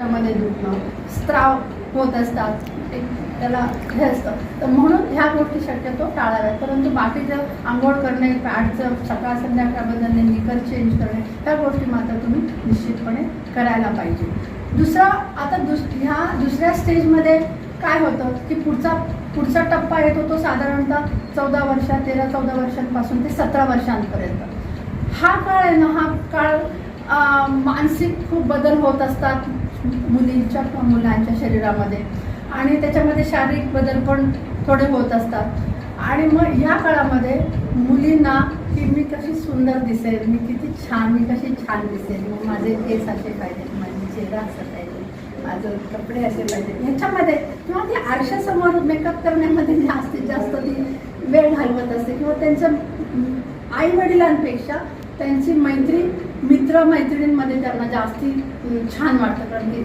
त्यामध्ये दुखणं स्त्राव होत असतात. एक त्याला हे असतं. तर म्हणून ह्या गोष्टी शक्यतो टाळाव्यात. परंतु बाकीचं आंघोळ करणे पॅडचं सकाळ संध्याकाळ बदलणे निकर चेंज करणे ह्या गोष्टी मात्र तुम्ही निश्चितपणे करायला पाहिजे. दुसरा आता दुस ह्या दुसऱ्या स्टेजमध्ये काय होतं की पुढचा पुढचा टप्पा येतो तो साधारणतः चौदा वर्षा तेरा चौदा वर्षांपासून ते सतरा वर्षांपर्यंत. हा काळ आहे ना हा काळ मानसिक खूप बदल होत असतात. मुलींच्या मुलांच्या शरीरामध्ये. आणि त्याच्यामध्ये शारीरिक बदल पण थोडे होत असतात. आणि मग या काळामध्ये मुलींना की मी कशी सुंदर दिसेल मी किती छान मी कशी छान दिसेल मग माझे केस असे पाहिजेत माझे चेहरा असा पाहिजे माझं कपडे असे पाहिजे ह्याच्यामध्ये किंवा ती आरशासमोर मेकअप करण्यामध्ये जास्तीत जास्त ती वेळ घालवत असते किंवा त्यांचं आई वडिलांपेक्षा त्यांची मैत्री मित्र मैत्रिणींमध्ये त्यांना जास्ती छान वाटतं. कारण की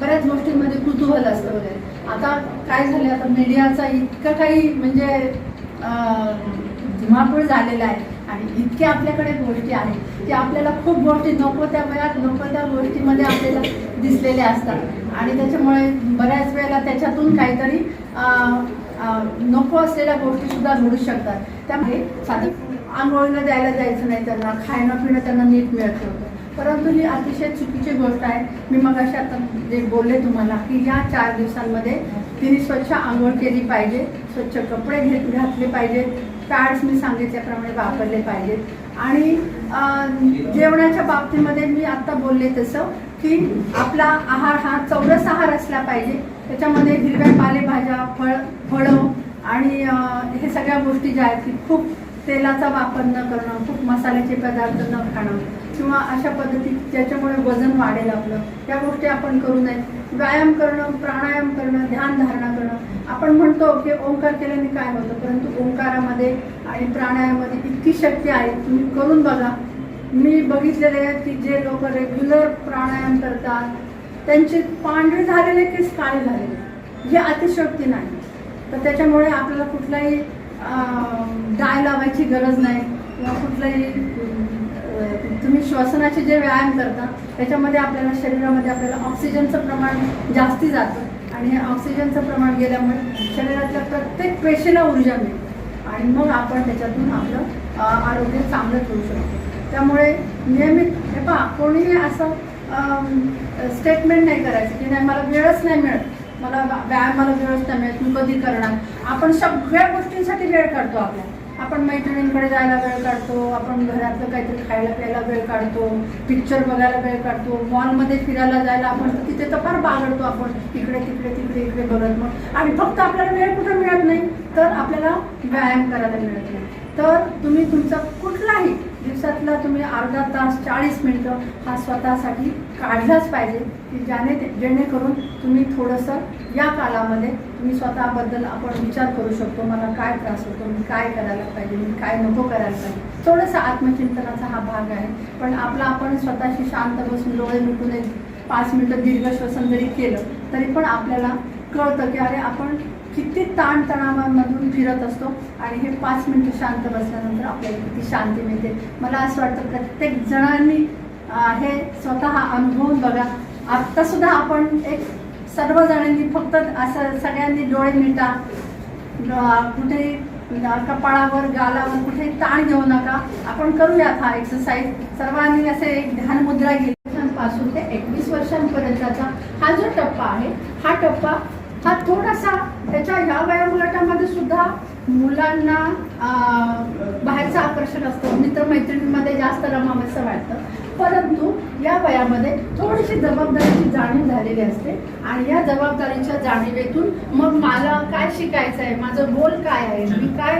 बऱ्याच गोष्टींमध्ये कुतूहल असतं वगैरे. आता काय झालं आता मीडियाचा इतकं काही म्हणजे धुमाकूळ झालेला आहे आणि इतक्या आपल्याकडे गोष्टी आहेत की आपल्याला खूप गोष्टी नको त्या वयात नको त्या गोष्टीमध्ये आपल्याला दिसलेल्या असतात. आणि त्याच्यामुळे बऱ्याच वेळेला त्याच्यातून काहीतरी नको असलेल्या गोष्टीसुद्धा घडू शकतात. त्यामुळे साधं आंघोळीला द्यायला जायचं नाही त्यांना खाणं पिणं त्यांना नीट मिळत होतं परंतु ही अतिशय चुकीची गोष्ट आहे. मी मग अशा आता जे बोलले तुम्हाला की या चार दिवसांमध्ये तिने स्वच्छ आंघोळ केली पाहिजे स्वच्छ कपडे घेत घातले पाहिजेत पॅड्स मी सांगितल्याप्रमाणे वापरले पाहिजेत आणि जेवणाच्या बाबतीमध्ये मी आत्ता बोलले तसं की आपला आहार हा चौरस आहार असला पाहिजे. त्याच्यामध्ये हिरव्या पालेभाज्या फळ फळं आणि हे सगळ्या गोष्टी ज्या आहेत की खूप तेलाचा वापर न करणं खूप मसाल्याचे पदार्थ न खाणं किंवा अशा पद्धती ज्याच्यामुळे वजन वाढेल आपलं या गोष्टी आपण करू नयेत. व्यायाम करणं प्राणायाम करणं ध्यान धारणा करणं. आपण म्हणतो की ओंकार केल्याने काय होतं? परंतु ओंकारामध्ये आणि प्राणायामामध्ये इतकी शक्ती आहे तुम्ही करून बघा. मी बघितलेले आहेत की जे लोक रेग्युलर प्राणायाम करतात त्यांचे पांढरे झालेले केस काळे झालेले? हे अतिशयोक्ती नाही. तर त्याच्यामुळे आपल्याला कुठलाही डाय लावायची गरज नाही किंवा कुठलंही तुम्ही श्वसनाचे जे व्यायाम करता त्याच्यामध्ये आपल्याला शरीरामध्ये आपल्याला ऑक्सिजनचं प्रमाण जास्ती जातं. आणि ऑक्सिजनचं प्रमाण गेल्यामुळे शरीरातल्या प्रत्येक पेशीला ऊर्जा मिळते. आणि मग आपण त्याच्यातून आपलं आरोग्य चांगलं ठेवू शकतो. त्यामुळे नियमित हे पहा कोणीही असं स्टेटमेंट नाही करायचं की नाही मला वेळच नाही मिळत. मला व्यायामाला वेळच नाही मिळत मी कधी करणार? आपण सगळ्या गोष्टींसाठी वेळ काढतो आपल्या आपण मैत्रिणींकडे जायला वेळ काढतो आपण घरातलं काहीतरी खायला प्यायला वेळ काढतो पिक्चर बघायला वेळ काढतो मॉलमध्ये फिरायला जायला आपण तर तिथे तर फार बागडतो आपण. इकडे तिकडे तिकडे इकडे बघत मग. आणि फक्त आपल्याला वेळ कुठं मिळत नाही तर आपल्याला व्यायाम करायला मिळत नाही. तर तुम्ही तुमचा कुठलाही दिवसातला तुम्ही अर्धा तास चाळीस मिनटं हा स्वतःसाठी काढलाच पाहिजे की ज्याने जेणेकरून तुम्ही थोडंसं या कालामध्ये तुम्ही स्वतःबद्दल आपण विचार करू शकतो मला काय त्रास होतो मी काय करायला पाहिजे मी काय नको करायला पाहिजे. थोडंसं आत्मचिंतनाचा हा भाग आहे पण आपला आपण स्वतःशी शांत बसून डोळे मिटून एक पाच मिनटं दीर्घ श्वसन जरी केलं तरी पण आपल्याला कळतं की अरे आपण किती ताणतणावांमधून फिरत असतो आणि हे पाच मिनटं शांत बसल्यानंतर आपल्याला किती शांती मिळते. मला असं वाटतं प्रत्येक जणांनी हे स्वतः अनुभवून बघा. आत्तासुद्धा आपण एक सर्वजणांनी फक्त असं सगळ्यांनी डोळे मिटा. अं, कुठेही कपाळावर गालावर कुठेही ताण घेऊ नका. आपण करूयात हा एक्सरसाइज सर्वांनी असे एक ध्यान मुद्रा घेतली. पासून ते एकवीस वर्षांपर्यंतचा हा जो टप्पा आहे हा टप्पा हा थोडासा त्याच्या ह्या वयोगटामध्ये सुद्धा मुलांना अं, बाहेरचं आकर्षण असतं. मित्रमैत्रिणींमध्ये जास्त रमावंसं वाटतं. परंतु या वयामध्ये थोडीशी जबाबदारीची जाणीव झालेली असते. आणि या जबाबदारीच्या जाणीवेतून मग मला काय शिकायचं आहे? माझं गोल काय आहे? मी काय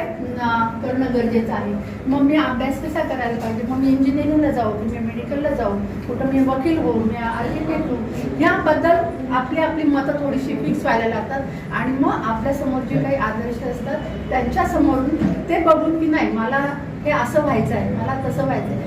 करणं गरजेचं आहे? मग मी अभ्यास कसा करायला पाहिजे? मग मी इंजिनिअरिंगला जाऊ मी मेडिकलला जाऊ कुठं मी वकील होऊ मी आर्किटेक्ट होऊ? याबद्दल आपली आपली मतं थोडीशी फिक्स व्हायला लागतात. आणि मग आपल्यासमोर जे काही आदर्श असतात त्यांच्यासमोरून ते बघून की नाही मला हे असं व्हायचं आहे मला तसं व्हायचं आहे.